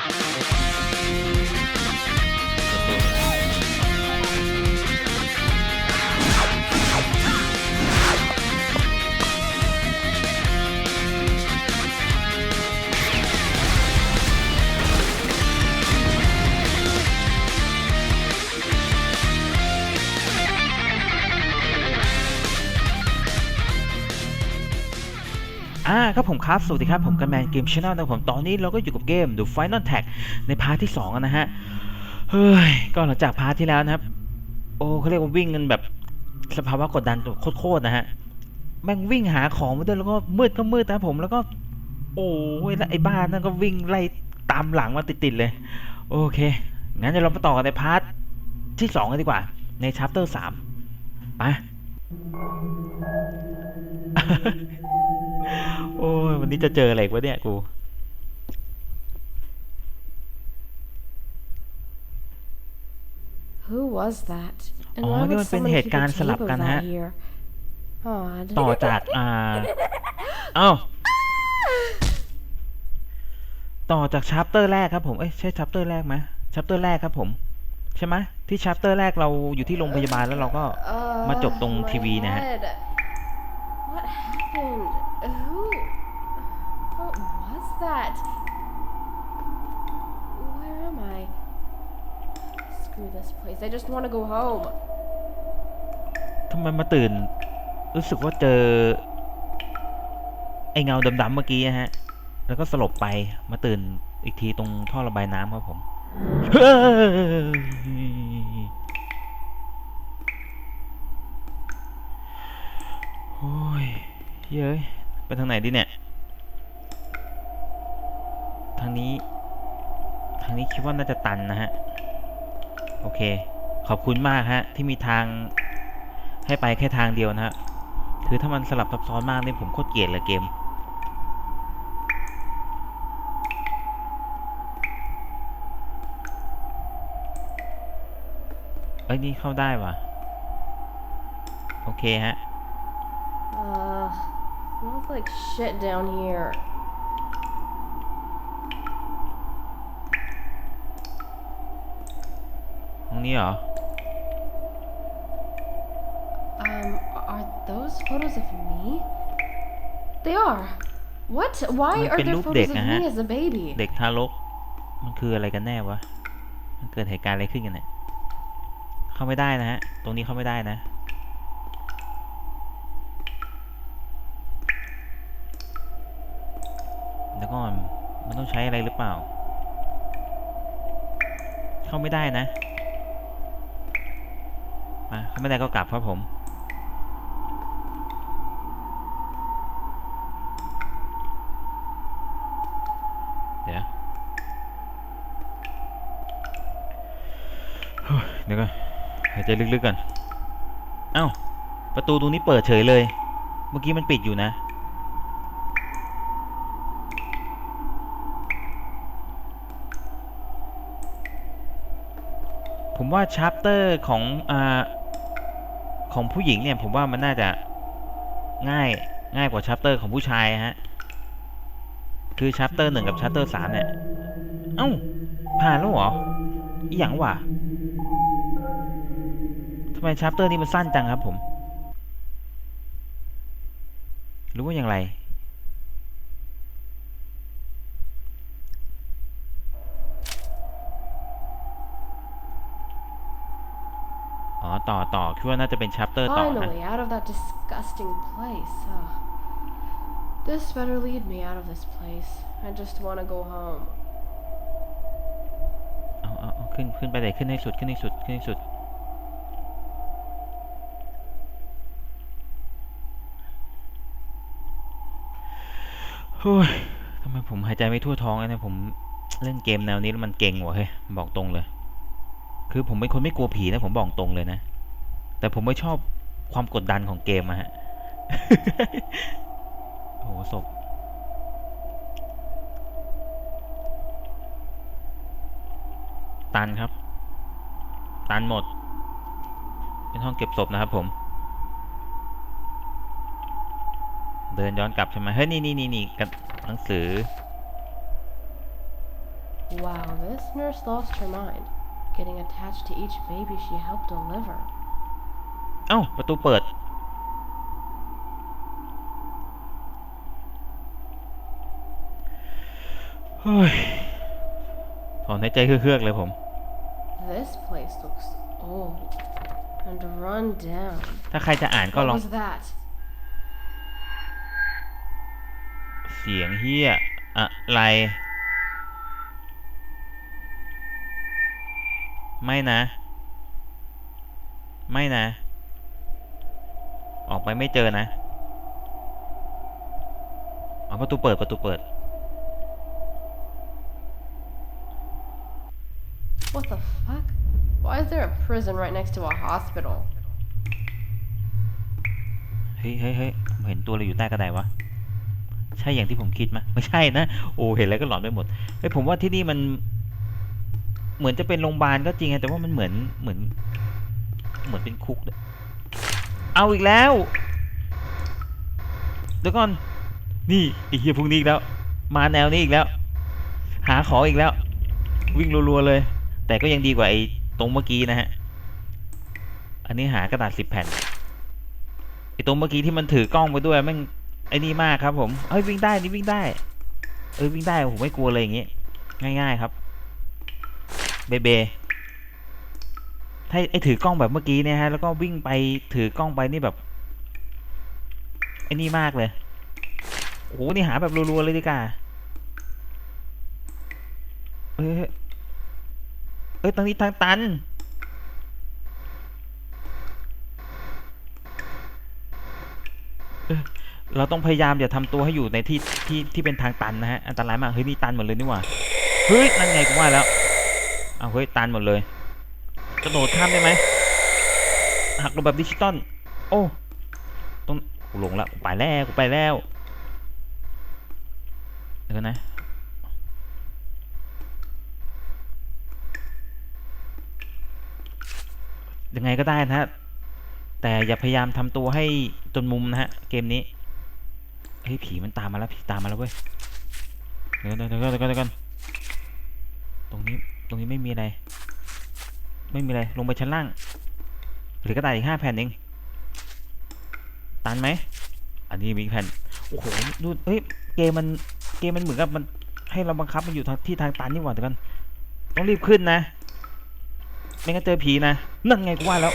อ่ ครับผมครับ สวัสดีครับ ผมกันแมนเกมช n แนลนะผมตอนนี้เราก็อยู่กับเกม The Final Tag ในพาร์ทที่2อะนะฮะ เฮ้ย ก็หลังจากพาร์ทที่แล้วนะครับ โอ้เขาเรียกว่าวิ่งกันแบบสภาวะกดดันโคตรๆนะฮะ แม่งวิ่งหาของมาด้วยแล้วก็มืดก็มืดนะผมแล้วก็ โอ้ยแล้วไอ้บ้านนั่นก็วิ่งไล่ตามหลังมาติดๆเลย โอเค งั้นเดี๋ยวเรามาต่อกันในพาร์ทที่2กันดีกว่า ในชัปเตอร์3ไป วันนี้จะเจออะไรอีกวะเนี่ยกู Who was that? And อ๋อ why นี่ would มันเป็น someone เห keep ตุ a การณ์ส tape ลับ of กันนะ that ฮะ here? Odd. ต่อจากอ่าเอ้าต่อจากชัปเตอร์แรกครับผม เอ้ยใช่ชัปเตอร์แรกไหมชัปเตอร์แรกครับผม ใช่ไหมที่ชัปเตอร์แรกเราอยู่ที่โรงพยาบาลแล้วเราก็ Uh, มาจบตรง my ทีวีนะฮะ head. What happened? Who? That? Where am I? Screw this place. I just want to go home. ทำไมมาตื่น รู้สึกว่าเจอ ไอเงาดำๆเมื่อกี้อะฮะ แล้วก็สลบไป มาตื่นอีกทีตรงท่อระบายน้ำครับผม โอ้ย เย้ยไปทางไหนดีเนี่ย นี้ ทางนี้คิดว่าน่าจะตันนะฮะ โอเค ขอบคุณมากฮะ ที่มีทางให้ไปแค่ทางเดียวนะฮะ คือถ้ามันสลับซับซ้อนมากนี่ผมโคตรเกลียดเลยเกม เอ้ยนี่เข้าได้ว่ะ โอเคฮะ Uh, smells like shit down here. ห้อง นี้เหรอ Um, are those photos of me? They are. What? Why Mình are เป็น there รูป photos เด็ก of นะฮะ me as a baby? เด็กทารก มันคืออะไรกันแน่วะ มันเกิดเหตุการณ์อะไรขึ้นกันเนี่ย เข้าไม่ได้นะฮะ ตรงนี้เข้าไม่ได้นะแล้วก็มันต้องใช้อะไรหรือเปล่า เข้าไม่ได้นะ มาถ้าไม่ได้ก็กลับครับผม เดี๋ยวเฮ้ยเดี๋ยวก่อนหายใจลึกๆก่อน เอ้า ประตูตรงนี้เปิดเฉยเลย เมื่อกี้มันปิดอยู่นะ ผมว่าชาร์ปเตอร์ของอ่า ของผู้หญิงเนี่ยผมว่ามันน่าจะง่ายง่ายกว่าชาร์ปเตอร์ของผู้ชายฮะ คือชัปเตอร์หนึ่งกับชัปเตอร์สามเนี่ย เอ้า ผ่านแล้วเหรออีหยังวะทำไมชัปเตอร์นี้มันสั้นจังครับผม รู้ว่าอย่างไร อ๋อ ต่อต่อคิดว่าน่าจะเป็นชัปเตอร์ต่อนะ Finally, out of that disgusting place. Oh. This better lead me out of this place. I just want to go home. เอาเอาเอาขึ้นขึ้นไปเลยขึ้นให้สุดขึ้นให้สุดขึ้นให้สุด โอ้ยทำไมผมหายใจไม่ทั่วท้องเลยนะผมเล่นเกมแนวนี้แล้วมันเก่งว่ะเฮ้ยบอกตรงเลย คือผมเป็นคนไม่กลัวผีนะผมบอกตรงเลยนะ แต่ผมไม่ชอบความกดดันของเกมอะฮะโอ้โหศพตันครับ ตันหมด เป็นห้องเก็บศพนะครับผม เดินย้อนกลับใช่ไหมเฮ้ย นี่นี่นี่นี่กับหนังสือ Wow, this nurse lost her mind, getting attached to each baby she helped deliver. เอ้า ประตูเปิด เฮ้ยถอนหายใจเฮือกๆเลยผม This place looks old and run down. ถ้าใครจะอ่านก็ What ลอง was that? เสียงเฮียอะไร ไม่นะ ไม่นะ ออกไปไม่เจอนะอ๋อประตูเปิดประตูเปิด What the fuck? Why is there a prison right next to a hospital? เฮ้ยเฮ้ยเฮ้ยผมเห็นตัวอะไรอยู่ใต้กระไดวะ ใช่อย่างที่ผมคิดไหมไม่ใช่นะ โอ้ เห็นแล้วก็หลอนไปหมด เฮ้ย ผมว่าที่นี่มัน เหมือนจะเป็นโรงพยาบาลก็จริงอะแต่ว่ามันเหมือนเหมือน เหมือนเป็นคุกเอาอีกแล้วเดี๋ยวก่อนนี่ไอ้เหี้ยพวกนี้อีกแล้ว มาแนวนี้อีกแล้ว หาขออีกแล้ว วิ่งรัวๆเลย แต่ก็ยังดีกว่าไอ้ตรงเมื่อกี้นะฮะอันนี้หากระดาษสิบแผ่นไอ้ตัวเมื่อกี้ที่มันถือกล้องไปด้วยแม่งไอ้นี่มากครับผมเอ้ยวิ่งได้นี่วิ่งได้เออวิ่งได้ผมไม่กลัวเลยอย่างงี้ง่าย ๆ ครับ เบเบถ้าไอถือกล้องแบบเมื่อกี้เนี่ยฮะ แล้วก็วิ่งไปถือกล้องไปนี่แบบ ไอ้นี่มากเลย โอ้โห นี่หาแบบรัวๆเลยดีกว่าเอ้ยเอ้ยตรงนี้ทางตัน เราต้องพยายามอย่าทำตัวให้อยู่ในที่ที่ที่เป็นทางตันนะฮะ อันตรายมาก เฮ้ย นี่ตันหมดเลยนี่หว่า เฮ้ย นั่นไงกูว่าแล้ว เอาเฮ้ยตันหมดเลย กระโดดข้ามได้ไหมหักลงแบบดิจิตอลโอ้ต้องกูลงแล้วกูไปแล้วกูไปแล้วเดี๋ยวนะยังไงก็ได้นะฮะ แต่อย่าพยายามทำตัวให้จนมุมนะฮะ เกมนี้ เฮ้ย ผีมันตามมาแล้ว ผีตามมาแล้วเว้ย เดี๋ยวเดี๋ยวเดี๋ยวก่อนเดี๋ยวก่อนเดี๋ยวก่อนตรงนี้ ตรงนี้ไม่มีอะไร ไม่มีอะไร ลงไปชั้นล่างหลือกระดาษอีกห้าแผ่นเอง ตันไหม อันนี้มีแผ่น โอ้โห ดู เฮ้ย เกมมัน เกมมันเหมือนกับมัน ให้เราบังคับมันอยู่ทางที่ทางตันนี่หว่าเดี๋ยวกัน ต้องรีบขึ้นนะ ไม่งั้นเจอผีนะ นั่นไงกูว่าแล้ว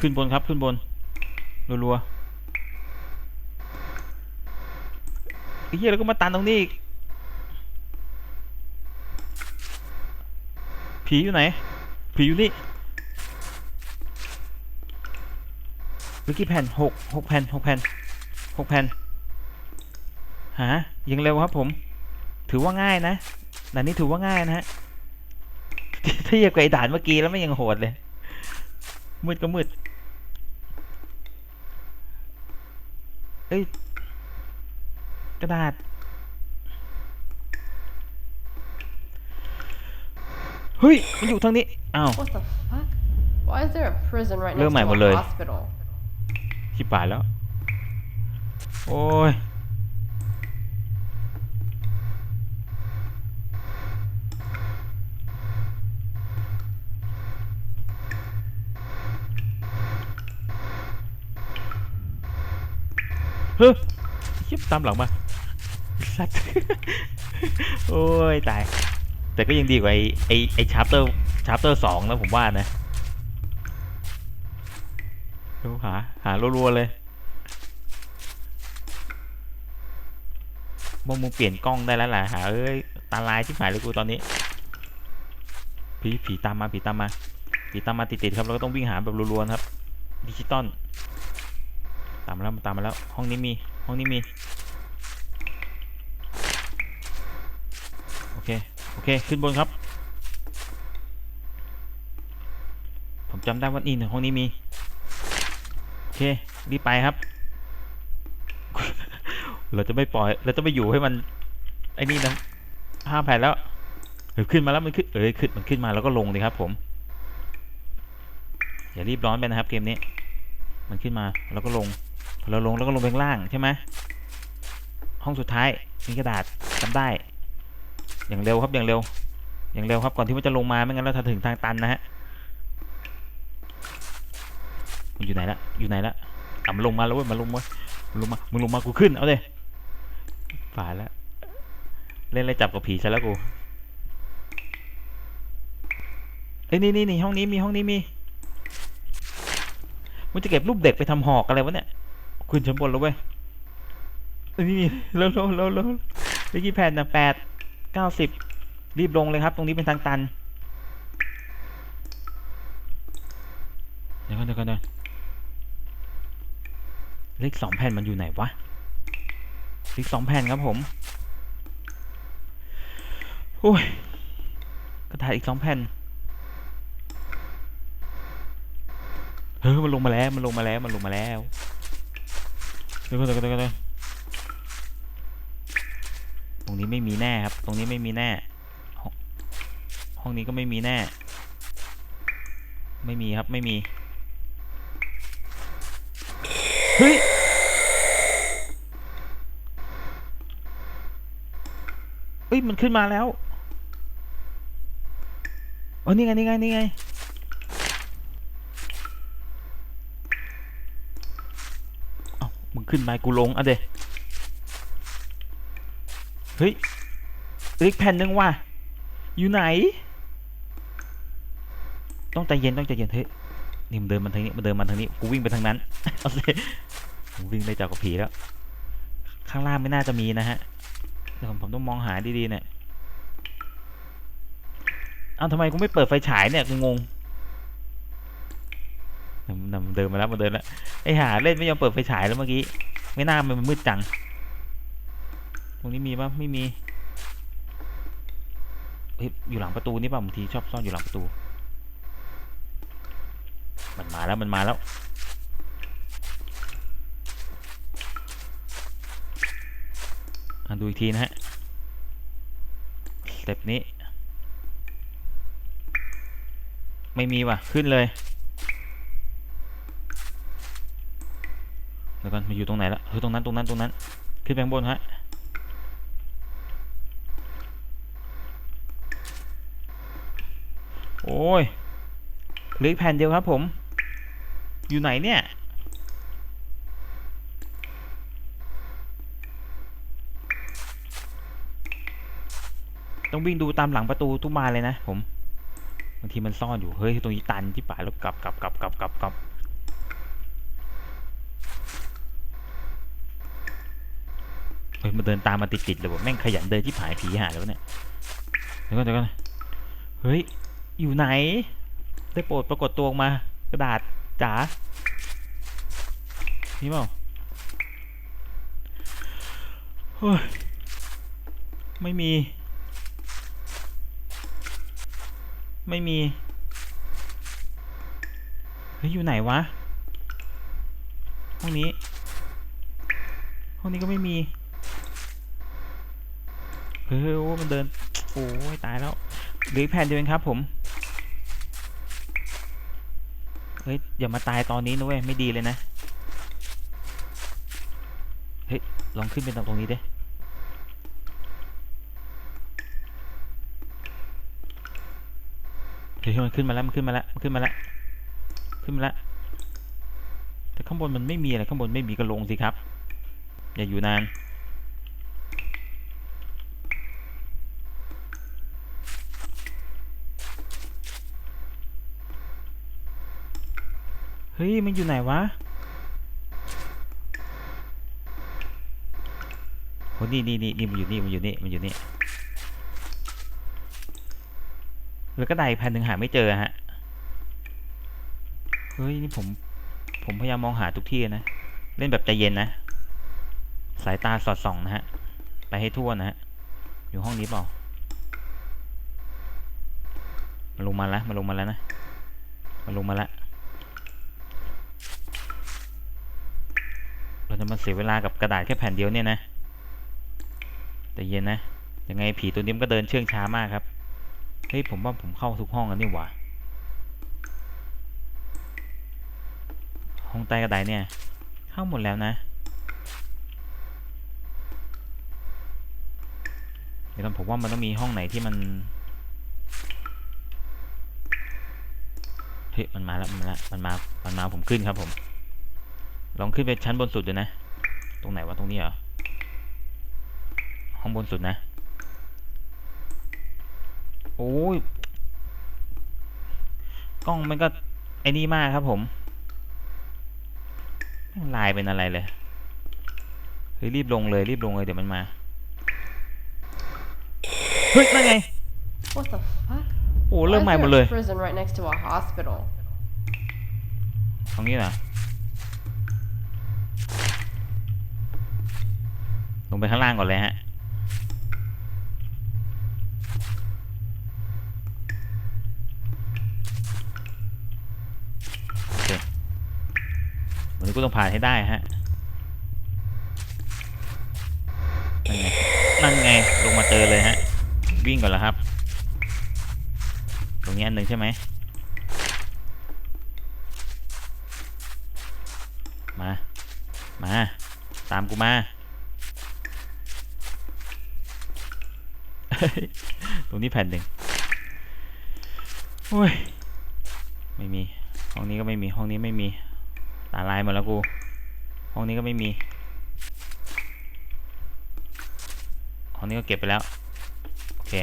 ขึ้นบนครับ ขึ้นบน รัวๆไอ้เหี้ยแล้วก็มาตันตรงนี้อีก ผีอยู่ไหน ผีอยู่นี่เหลือกี่แผ่นหกหกแผ่นหกแผ่นหกแผ่นหายังเร็วครับผม ถือว่าง่ายนะด่านนี้ถือว่าง่ายนะฮะถ้าเทียบกับไอ้ด่านเมื่อกี้แล้วไม่ยังโหดเลย มืดก็มืดเอ้ยกระดาษ เฮ้ยมันอยู่ทางนี้ อ้าว What the fuck? Why is there a prison right เริ่ม next ใหม่ to หมดเลย a hospital? ชิบหายแล้ว โอ้ย เฮ้ยยิบตามหลังมาสัตว์ โอ้ย ตาย แต่ก็ยังดีกว่าไอ้ไอ้ไอ้ชาร์เตอร์ชาร์เตอร์สองนะผมว่านะดูหาหารัวๆเลยมึงมึงเปลี่ยนกล้องได้แล้วแหละหาเอ้ยตาลายที่หายเลยกูตอนนี้ผีผีตามมาผีตามมาผีตามมาติดๆครับเราก็ต้องวิ่งหาแบบรัวๆนะครับดิจิตอลตามมาแล้วตามมาแล้วห้องนี้มีห้องนี้มีโอเค โอเค ขึ้นบนครับ ผมจำได้ว่านี่ห้องนี้มี โอเค รีบไปครับ เราจะไม่ปล่อย เราจะไม่อยู่ให้มัน ไอ้นี่นะห้าแผ่นแล้วเฮ้ยขึ้นมาแล้วมันขึ้น เอ้ยขึ้น มันขึ้นมาแล้วก็ลงเลยครับ ผม อย่ารีบร้อนไปนะครับเกมนี้ มันขึ้นมาแล้วก็ลงพอเราลงแล้วก็ลงไปข้างล่างใช่ไหมห้องสุดท้ายมีกระดาษจำได้ อย่างเร็วครับอย่างเร็ว อย่างเร็วครับก่อนที่มันจะลงมาไม่งั้นเราจะถึงทางตันนะฮะมันอยู่ไหนละอยู่ไหนละอะมันลงมาแล้วเว้ยมันลงมามันลงมามึงลงมากูขึ้นเอาเลยฝ่ายแล้วเล่นอะไรจับกับผีซะแล้วกูเอ้ยนี่นี่นี่ห้องนี้มีห้องนี้มีมันจะเก็บรูปเด็กไปทำหอกอะไรวะเนี่ยขึ้นชั้นบนแล้วเว้ยเอ้นี่นี่เร็วเร็วเร็วเร็วเลขกี่แผ่นนะแปด เก้าสิบรีบลงเลยครับ ตรงนี้เป็นทางตัน เดี๋ยวก่อนเดี๋ยวก่อนเดี๋ยวเลขสองแผ่นมันอยู่ไหนวะเลขสองแผ่นครับผมโอ้ยกระดาษอีกสองแผ่นเฮ้ยมันลงมาแล้ว มันลงมาแล้ว มันลงมาแล้ว เดี๋ยวก่อนเดี๋ยวก่อนเดี๋ยวก่อน รงนี้ไม่มีแน่ครับ ตรงนี้ไม่มีแน่ ห้องนี้ก็ไม่มีแน่ ไม่มีครับ ไม่มี เฮ้ย เฮ้ย มันขึ้นมาแล้วอ๋อนี่ไง นี่ไง นี่ไง เอ้า มึงขึ้นมากูลงอะเด เฮ้ยอีกแผ่นหนึ่งว่ะ อยู่ไหน ต้องใจเย็นต้องใจเย็นเฮ้ยนี่มันเดินมาทางนี้มันเดินมาทางนี้กูวิ่งไปทางนั้นเอาสิกูวิ่งได้จากกับผีแล้ว ข้างล่างไม่น่าจะมีนะฮะเดี๋ยวผมผมต้องมองหาดีๆเนี่ยเอ้าทำไมกูไม่เปิดไฟฉายเนี่ยกูงงนมันเดินมาแล้วมันเดินแล้วไอ้หาเล่นไม่ยอมเปิดไฟฉายแล้วเมื่อกี้ ไม่น่ามันมืดจัง รงนี้มีปะไม่มีเฮ้ยอยู่หลังประตูนี่ป่ะบางทีชอบซ่อนอยู่หลังประตู มันมาแล้วมันมาแล้วอะดูอีกทีนะฮะสเต็ปนี้ ไม่มีว่ะ ขึ้นเลยเดี๋ยวก่อนมันอยู่ตรงไหนละคือตรงนั้นตรงนั้นตรงนั้น ขึ้นไปข้างบนฮะ โอ้ ยเหลือกแผ่นเดียวครับผม อยู่ไหนเนี่ย ต้องวิ่งดูตามหลังประตูทุกบาเลยนะผม บางทีมันซ่อนอยู่ เฮ้ย ตรงนี้ตันที่ป่ายแล้วกลับกลับกลับกลับกลับกลับเฮ้ย มันเดินตามมาติดๆเลยว่ะแม่งขยันเดินที่ผายผีหาแล้วเนี่ย เดี๋ยวก่อนเดี๋ยวก่อนเฮ้ย อยู่ไหน ได้โปรดปรากฏตัวออกมา กระดาษจ๋านี่เปล่าเฮ้ยไม่มี ไม่มี เฮ้ย อยู่ไหนวะ ห้องนี้ ห้องนี้ก็ไม่มี เฮ้ยโอ้มันเดิน โอ้ยตายแล้ว เหลือแผ่นเดียวเองครับผม เฮ้ย อย่ามาตายตอนนี้นะเว้ย ไม่ดีเลยนะ เฮ้ย ลองขึ้นไปตรงตรงนี้ดิเฮ้ยมันขึ้นมาแล้ว มันขึ้นมาแล้ว มันขึ้นมาแล้ว ขึ้นมาแล้ว แต่ข้างบนมันไม่มีอะไร ข้างบนไม่มีก็ลงสิครับ อย่าอยู่นาน เฮ้ย มันอยู่ไหนวะโหนี่นี่นี่นี่มันอยู่นี่ มันอยู่นี่ มันอยู่นี่ แล้วก็ได้แผ่นหนึ่งหาไม่เจอฮะ เฮ้ย นี่ผม ผมพยายามมองหาทุกที่นะ เล่นแบบใจเย็นนะ สายตาสอดส่องนะฮะ ไปให้ทั่วนะฮะ อยู่ห้องนี้เปล่า มันลงมาแล้ว มันลงมาแล้วนะ มันลงมาแล้ว เราจะมาเสียเวลากับกระดาษแค่แผ่นเดียวเนี่ยนะแต่เย็นนะยังไงผีตัวนี้มันก็เดินเชื่องช้ามากครับเฮ้ยผมว่าผมเข้าทุกห้องแล้วนี่หว่าห้องใต้กระดาษเนี่ย เข้าหมดแล้วนะเดี๋ยวผมว่ามันต้องมีห้องไหนที่มันเฮ้ยมันมาแล้วมันมาแล้วมันมามันมาผมขึ้นครับผม ลองขึ้นไปชั้นบนสุดดูนะ ตรงไหนวะตรงนี้เหรอ ห้องบนสุดนะ โอ้ย กล้องมันก็ไอ้นี่มากครับผม ลายเป็นอะไรเลยเฮ้ยรีบลงเลยรีบลงเลยเดี๋ยวมันมา เฮ้ยนั่นไง What the fuck? โอ้เริ่ม Why ใหม่ is หมด there เลย a prison right next to a hospital. ตรงนี้นะ งไปข้างล่างก่อนเลยฮะ โอเควันนี้กูต้องผ่านให้ได้ฮะ นั่นไง นั่นไง ลงมาเจอเลยฮะ วิ่งก่อนแล้วครับ ตรงนี้อันหนึ่งใช่ไหม มา มา ตามกูมา ตรงนี้แผ่นหนึ่งโอ้ย ไม่มี ห้องนี้ก็ไม่มี ห้องนี้ไม่มี ตาลายหมดแล้วกู ห้องนี้ก็ไม่มี ห้องนี้ก็เก็บไปแล้ว โอเค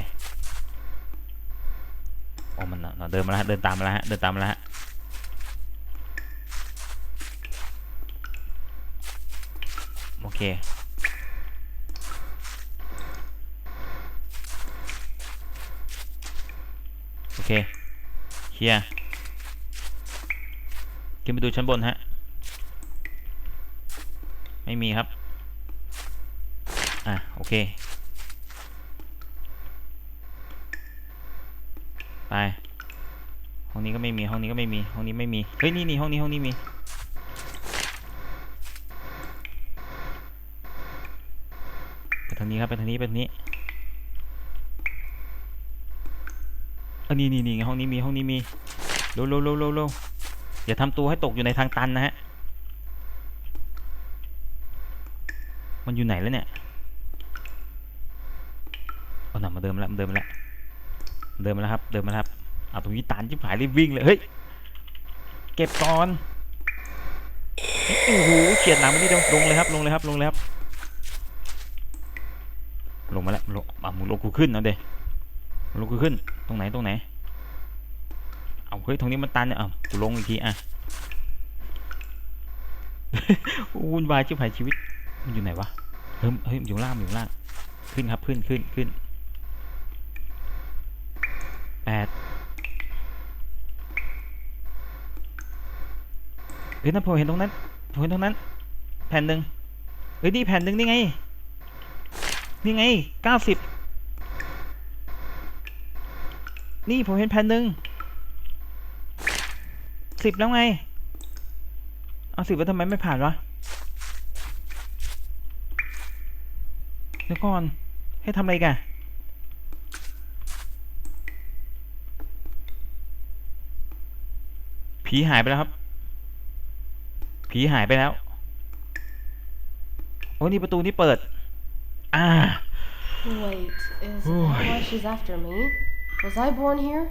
โอ้มันเดินมาแล้ว เดินตามมาแล้วฮะ เดินตามมาแล้วฮะโอเค โอ เคเคลียร์ขึ้นไปดูชั้นบนฮะ ไม่มีครับ อะ โอเค ไป ห้องนี้ก็ไม่มี ห้องนี้ก็ไม่มี ห้องนี้ไม่มี เฮ้ย นี่นี่ห้องนี้ ห้องนี้มี ไปทางนี้ครับ ไปทางนี้ ไปทางนี้ อนนี้นี่นี่ห้องนี้มีห้องนี้มีเร็วเร็วเร็วเร็วเร็วอย่าทำตัวให้ตกอยู่ในทางตันนะฮะ มันอยู่ไหนแล้วเนี่ยเอาหน่ะมาเดิมแล้วเดิมแล้วเดิมแล้วครับ เดิมแล้วครับ เอาตรงนี้ตันชิบหายรีบวิ่งเลยเฮ้ย เก็บก่อนโอ้โหเฉียดหลังไปนิดเดียวลงเลยครับ ลงเลยครับ ลงเลยครับ ลงมาแล้วลงอะมึงลงกูขึ้นนะเดมึง ลงกูขึ้น ตรงไหนตรงไหน เอาเฮ้ยตรงนี้มันตันเนี่ยเอากูลงอีกทีอะวุ่นวายชิบหายชีวิต มันอยู่ไหนวะ เฮ้ยเฮ้ยอยู่ล่างอยู่ล่าง ขึ้นครับขึ้นขึ้นขึ้นแปดเฮ้ยนั่นผมเห็นตรงนั้นผมเห็นตรงนั้น แผ่นหนึ่งเฮ้ยนี่แผ่นหนึ่งนี่ไง นี่ไงเก้าสิบ นี่ผมเห็นแผ่นหนึ่งสิบแล้วไง เอาสิบแล้วทำไมไม่ผ่านวะเดี๋ยวก่อน ให้ทำอะไรกันผีหายไปแล้วครับ ผีหายไปแล้ว โอ้นี่ประตูนี่เปิด อ่า Wait, is Ooh. that why she's after me? Was I born here?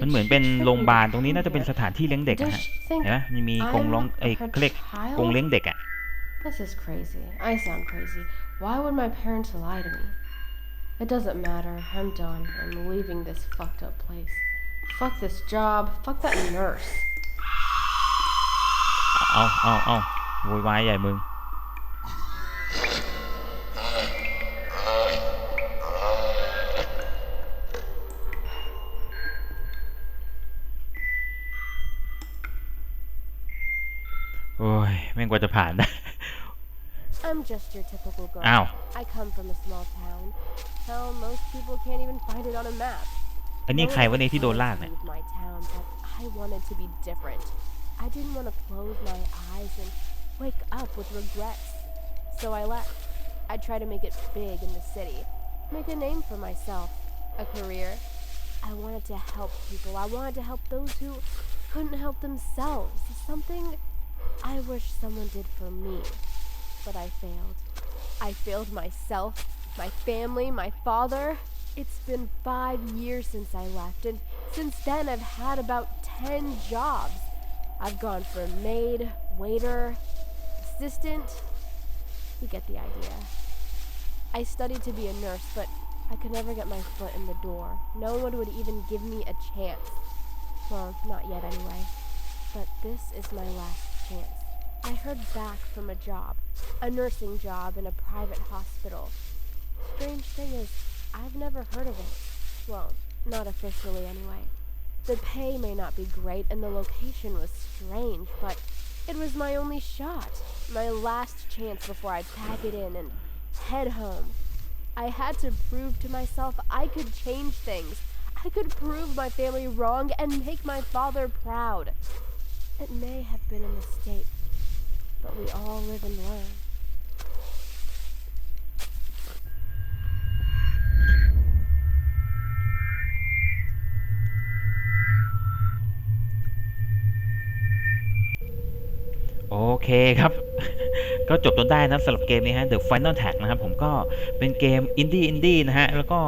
มัน Did เหมือน she เป็น trigger โรงพยาบาล me ตรงนี้น่าจะเป็น here? สถานที่เลี้ยงเด็ก Does อะฮะ she think เห็นไหมมีมีกรงร้อง I'm เอ้ย her เขาเรียก child? กรงเลี้ยงเด็กอะ This is crazy. I sound crazy. Why would my parents lie to me? It doesn't matter. I'm done. I'm leaving this fucked up place. Fuck this job. Fuck that nurse. เอาเอาเอาโวยวายใหญ่มึง กว่าจะผ่านได้ I'm just your typical girl. อ้าว I come from a small town. Hell, most people can't even find it on a map. ไอ้นี่ No ใคร one วะเนี่ย else ที่โดน wanted ลาก to เนี่ย leave my town, but I wanted to be different. I didn't want to close my eyes and wake up with regrets. So I left. I tried to make it big in the city, make a name for myself, a career. I wanted to help people. I wanted to help those who couldn't help themselves. Something I wish someone did for me. But I failed. I failed myself my family, my father. It's been five years since I left, and since then I've had about 10 jobs. I've gone from maid, waiter, assistant. You get the idea. I studied to be a nurse, but I could never get my foot in the door. No one would even give me a chance. Well, not yet anyway. But this is my last chance. I heard back from a job, a nursing job in a private hospital. Strange thing is, I've never heard of it. Well, not officially anyway. The pay may not be great and the location was strange, but it was my only shot. My last chance before I pack it in and head home. I had to prove to myself I could change things. I could prove my family wrong and make my father proud. It may have been a mistake, but we all live and learn. โอเคครับ ก็จบจนได้นะสำหรับเกมนี้ฮะ The Final Tag นะครับ ผมก็เป็นเกมอินดี้อินดี้นะฮะ แล้วก็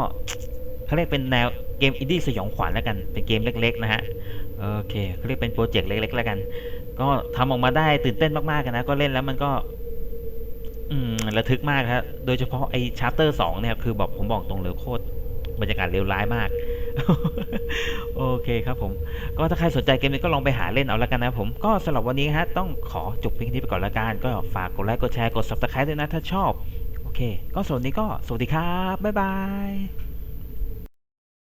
เขาเรียกเป็นแนวเกมอินดี้สยองขวัญแล้วกัน เป็นเกมเล็ก ๆ นะฮะ โอเคเขาเรียกเป็นโปรเจกต์เล็กๆแล้วกัน ก็ทำออกมาได้ตื่นเต้นมากๆนะก็เล่นแล้วมันก็ อืมระทึกมากครับโดยเฉพาะไอ้ชาร์เตอร์สองเนี่ยคือบอกผมบอกตรงเลยโคตรบรรยากาศเลวร้ายมาก โอเคครับผม ก็ถ้าใครสนใจเกมนี้ก็ลองไปหาเล่นเอาละกันนะผมก็สำหรับวันนี้ฮะ ต้องขอจบเพียงนี้ไปก่อนละกัน ก็ฝากกดไลค์กดแชร์กด subscribe ด้วยนะถ้าชอบ โอเค ก็สำหรับวันนี้ก็สวัสดีครับ บ๊ายบาย